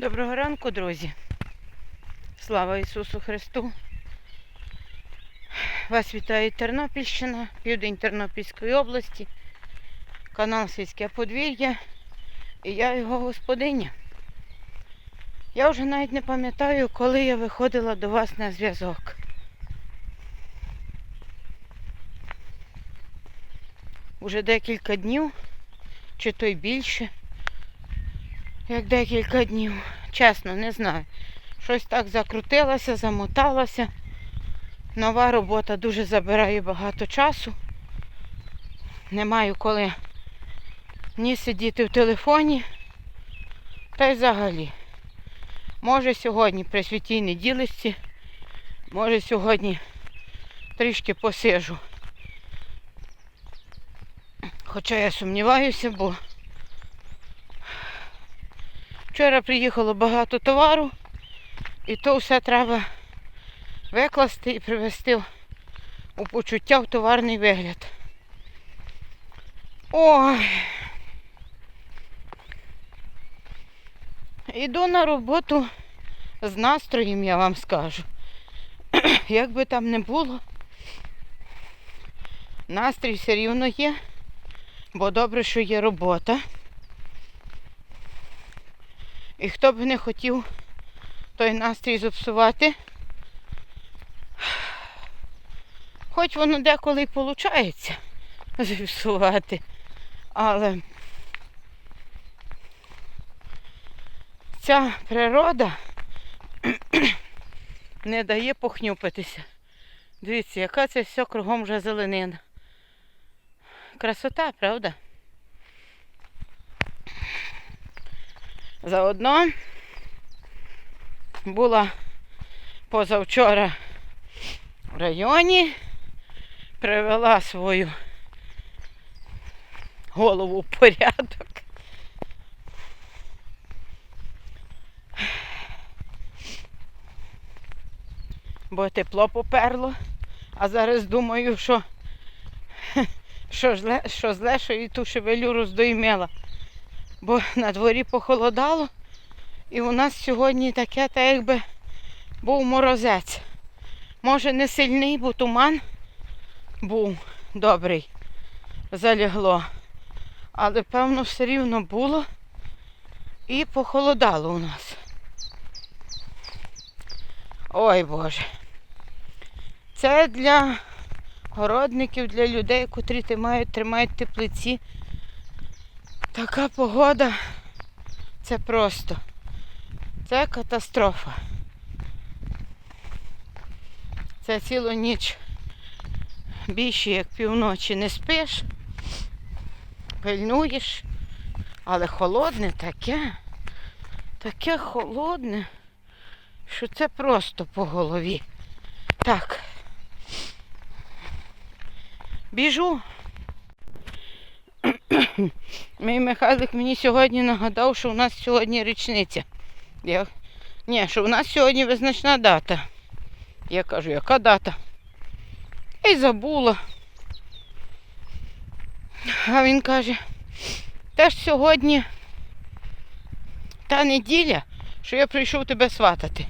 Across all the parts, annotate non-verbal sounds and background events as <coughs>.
Доброго ранку, друзі. Слава Ісусу Христу. Вас вітає Тернопільщина, південь Тернопільської області, канал Сільське подвір'я і я його господиня. Я вже навіть не пам'ятаю, коли я виходила до вас на зв'язок. Уже декілька днів, чи то й більше, як декілька днів. Чесно, не знаю. Щось так закрутилося, замоталося. Нова робота дуже забирає багато часу. Не маю коли ні сидіти в телефоні. Та й взагалі. Може сьогодні при святій неділисті, може сьогодні трішки посижу. Хоча я сумніваюся, бо Вчора приїхало багато товару, і то все треба викласти і привезти у почуття в товарний вигляд. Ой. Іду на роботу з настроєм, я вам скажу. <clears throat> Як би там не було, настрій все рівно є, бо добре, що є робота. І хто б не хотів той настрій зіпсувати, хоч воно деколи й виходить зіпсувати, але ця природа <clears throat> не дає похнюпитися. Дивіться, яка це все кругом вже зеленина. Красота, правда? Заодно була позавчора в районі, привела свою голову в порядок. Бо тепло поперло, а зараз думаю, що, що, зле, що зле, що і ту шевелюру здоймела бо на дворі похолодало. І у нас сьогодні таке, так якби був морозець. Може не сильний, бо туман був добрий, залягло. Але, певно, все рівно було і похолодало у нас. Ой Боже. Це для городників, для людей, котрі тримають, тримають теплиці. Така погода, це просто, це катастрофа. Це цілу ніч більше як півночі не спиш, пильнуєш, але холодне таке, таке холодне, що це просто по голові. Так. Біжу. <coughs> Мій Михайлик мені сьогодні нагадав, що у нас сьогодні річниця. Я... Ні, що у нас сьогодні визначна дата. Я кажу, яка дата? Й забула. А він каже, теж сьогодні та неділя, що я прийшов тебе сватати.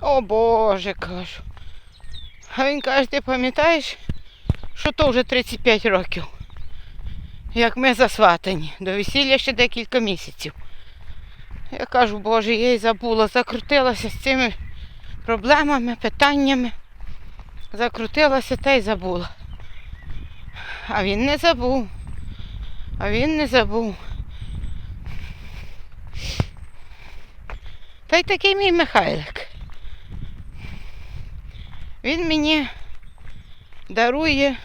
О Боже, кажу. А він каже, ти пам'ятаєш, що то вже 35 років як ми засватані. До весілля ще декілька місяців. Я кажу, боже, я й забула, закрутилася з цими проблемами, питаннями. Закрутилася та й забула. А він не забув. А він не забув. Та й такий мій Михайлик. Він мені дарує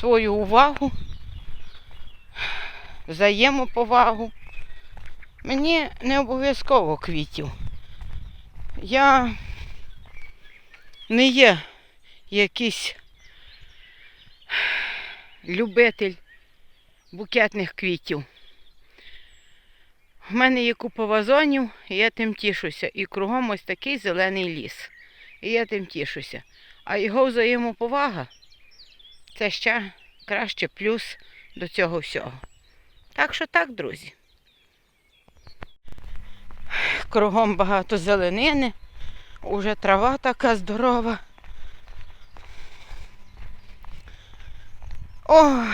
свою увагу взаємоповагу. Мені не обов'язково квітів. Я не є якийсь любитель букетних квітів. У мене є купа вазонів, і я тим тішуся. І кругом ось такий зелений ліс. І я тим тішуся. А його взаємоповага це ще краще плюс до цього всього. Так що так, друзі. кругом багато зеленини, уже трава така здорова. Ой,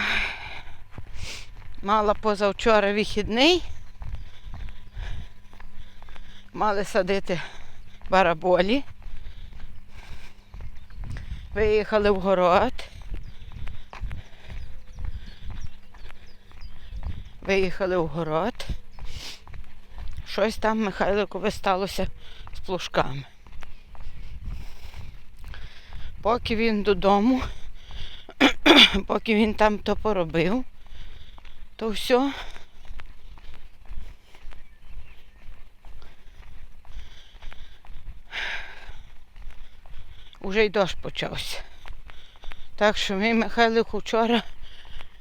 мала позавчора вихідний. Мали садити бараболі. Виїхали в город. Виїхали в город. Щось там Михайликові сталося з плужками. Поки він додому, <clears throat> поки він там то поробив, то все. Уже й дощ почався. Так що мій Михайлик вчора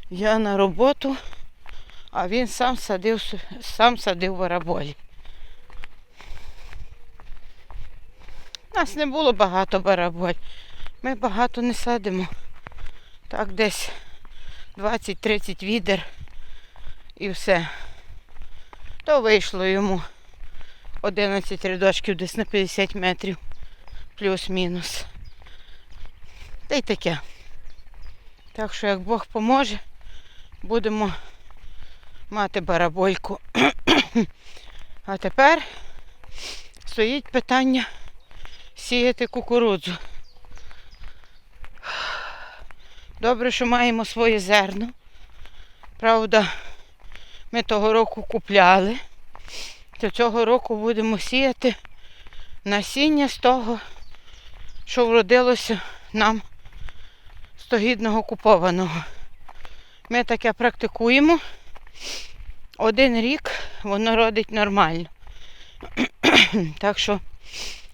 я на роботу, а він сам садив, сам садив бараболі. Нас не було багато бараболь. Ми багато не садимо. Так десь 20-30 відер і все. То вийшло йому 11 рядочків десь на 50 метрів. Плюс-мінус. Та й таке. Так що, як Бог поможе, будемо мати барабольку. А тепер стоїть питання сіяти кукурудзу. Добре, що маємо своє зерно. Правда, ми того року купляли. То цього року будемо сіяти насіння з того, що вродилося нам з тогідного купованого. Ми таке практикуємо. Один рік воно родить нормально. <clears throat> так що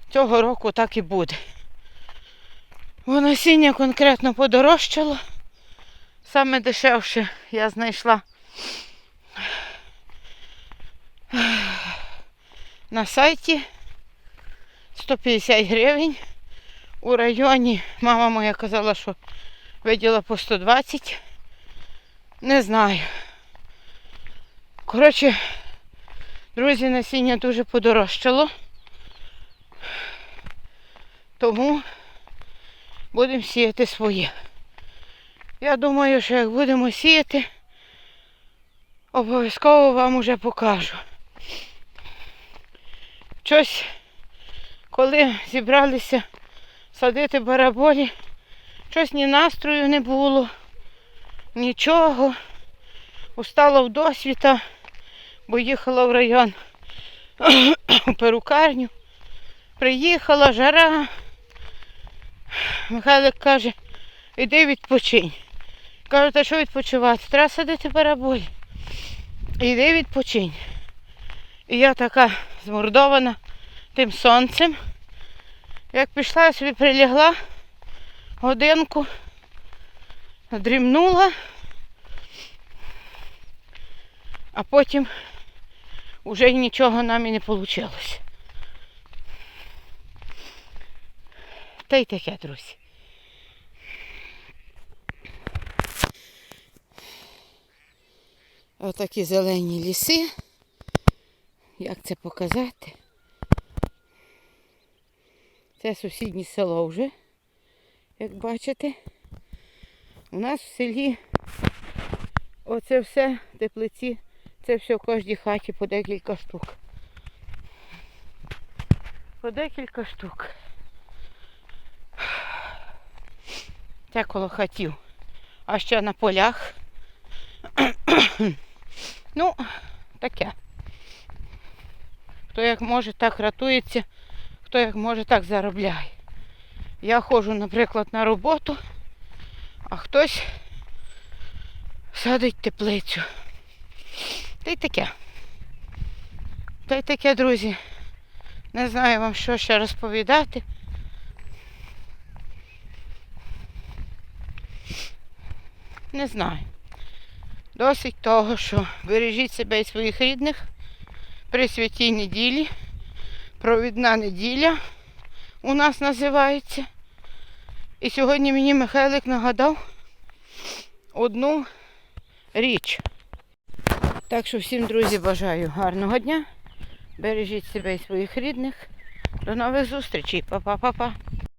цього року так і буде. Бо насіння конкретно подорожчало. Саме дешевше я знайшла на сайті 150 гривень. У районі мама моя казала, що виділа по 120. Не знаю. Коротше, друзі, насіння дуже подорожчало. Тому будемо сіяти своє. Я думаю, що як будемо сіяти, обов'язково вам уже покажу. Щось, коли зібралися садити бараболі, щось ні настрою не було, нічого. Устала в досвіта, бо їхала в район <coughs> у перукарню. Приїхала, жара. Михайлик каже, іди відпочинь. Кажу, та що відпочивати? Треба садити бараболі. Іди відпочинь. І я така змордована тим сонцем. Як пішла, я собі прилягла годинку, дрімнула, а потім вже нічого нам і не вийшло. Та й таке, друзі. Отакі зелені ліси. Як це показати? Це сусіднє село вже, як бачите. У нас в селі оце все, теплиці, це все в кожній хаті по декілька штук. По декілька штук. Це коло хатів. А ще на полях. ну, таке. Хто як може, так ратується, хто як може, так заробляє. Я ходжу, наприклад, на роботу, а хтось садить теплицю. Й таке. Та й таке, друзі. Не знаю вам, що ще розповідати. Не знаю. Досить того, що бережіть себе і своїх рідних при святій неділі. Провідна неділя у нас називається. І сьогодні мені Михайлик нагадав одну річ. Так що всім, друзі, бажаю гарного дня, Бережіть себе і своїх рідних. До нових зустрічей. Па-па-па-па.